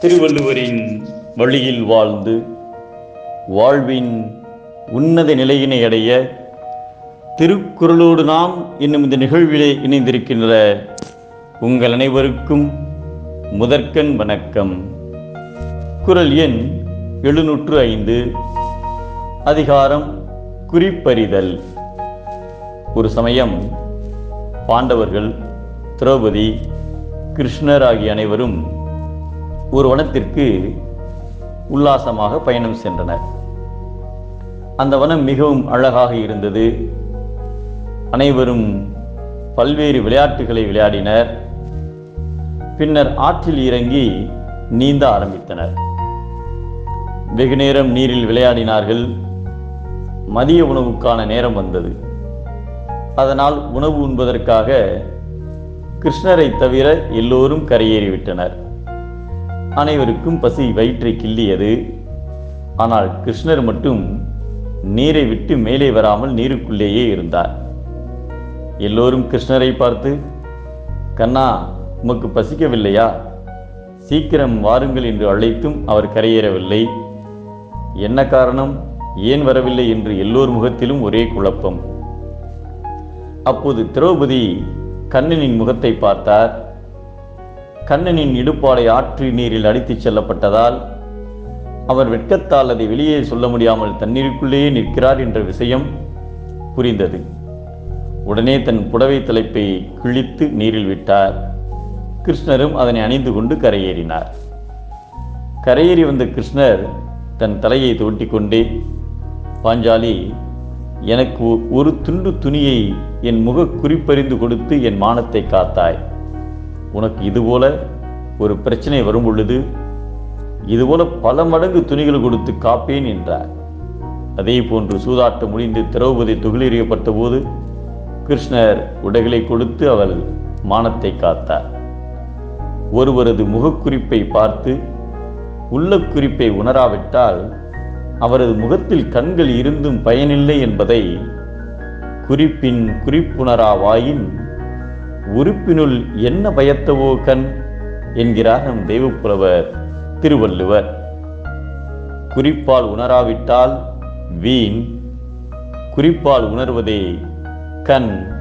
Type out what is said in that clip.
திருவள்ளுவரின் வழியில் வாழ்ந்து வாழ்வின் உன்னத நிலையினை அடைய திருக்குறளோடு நாம் என்னும் இந்த நிகழ்விலே இணைந்திருக்கின்ற உங்கள் அனைவருக்கும் முதற்கண் வணக்கம். குறள் எண் எழுநூற்று ஐந்து. அதிகாரம் குறிப்பறிதல். ஒரு சமயம் பாண்டவர்கள் திரௌபதி கிருஷ்ணர் ஆகிய அனைவரும் ஒரு வனத்திற்கு உல்லாசமாக பயணம் சென்றனர் அந்த வனம் மிகவும் அழகாக இருந்தது. அனைவரும் பல்வேறு விளையாட்டுகளை விளையாடினர். பின்னர் ஆற்றில் இறங்கி நீந்த ஆரம்பித்தனர். வெகு நேரம் நீரில் விளையாடினார்கள். மதிய உணவுக்கான நேரம் வந்தது. அதனால் உணவு உண்பதற்காக கிருஷ்ணரை தவிர எல்லோரும் கரையேறிவிட்டனர். அனைவருக்கும் பசி வயிற்றை கிள்ளியது. ஆனால் கிருஷ்ணர் மட்டும் நீரை விட்டு மேலே வராமல் நீருக்குள்ளேயே இருந்தார். எல்லோரும் கிருஷ்ணரை பார்த்து கண்ணா உமக்கு பசிக்கவில்லையா? சீக்கிரம் வாருங்கள் என்று அழைத்தும் அவர் கரையேறவில்லை. என்ன காரணம்? ஏன் வரவில்லை? என்று எல்லோர் முகத்திலும் ஒரே குழப்பம். அப்போது திரௌபதி கண்ணனின் முகத்தை பார்த்தார். கண்ணனின் இடுப்பாலை ஆற்று நீரில் அடித்துச் செல்லப்பட்டதால் அவர் வெட்கத்தால் அதை வெளியே சொல்ல முடியாமல் தண்ணீருக்குள்ளேயே நிற்கிறார் என்ற விஷயம் புரிந்தது. உடனே தன் புடவை தலைப்பை கிழித்து நீரில் விட்டார். கிருஷ்ணரும் அதனை அணிந்து கொண்டு கரையேறினார். கரையேறி வந்த கிருஷ்ணர் தன் தலையை கொண்டே பாஞ்சாலி எனக்கு ஒ- ஒரு துண்டு துணியை என் முக குறிப்பறிந்து கொடுத்து என் மானத்தை காத்தாய். உனக்கு இதுபோல ஒரு பிரச்சனை வரும் பொழுது இதுபோல பல மடங்கு துணிகள் கொடுத்து காப்பேன் என்றார். அதே போன்று சூதாட்டம் முடிந்து திரௌபதி துகிலெறியப்பட்ட போது கிருஷ்ணர் உடைகளை கொடுத்து அவள் மானத்தை காத்தார். ஒருவரது முகக்குறிப்பை பார்த்து உள்ள குறிப்பை உணராவிட்டால் அவரது முகத்தில் கண்கள் இருந்தும் பயனில்லை என்பதை குறிப்பின் குறிப்புணராவாயின் உறுப்பினுள் என்ன பயத்தவோ கண்? என்கிறார் நம் தெய்வப்புலவர் திருவள்ளுவர். குறிப்பால் உணராவிட்டால் வீண் குறிப்பால் உணர்வதே கண்.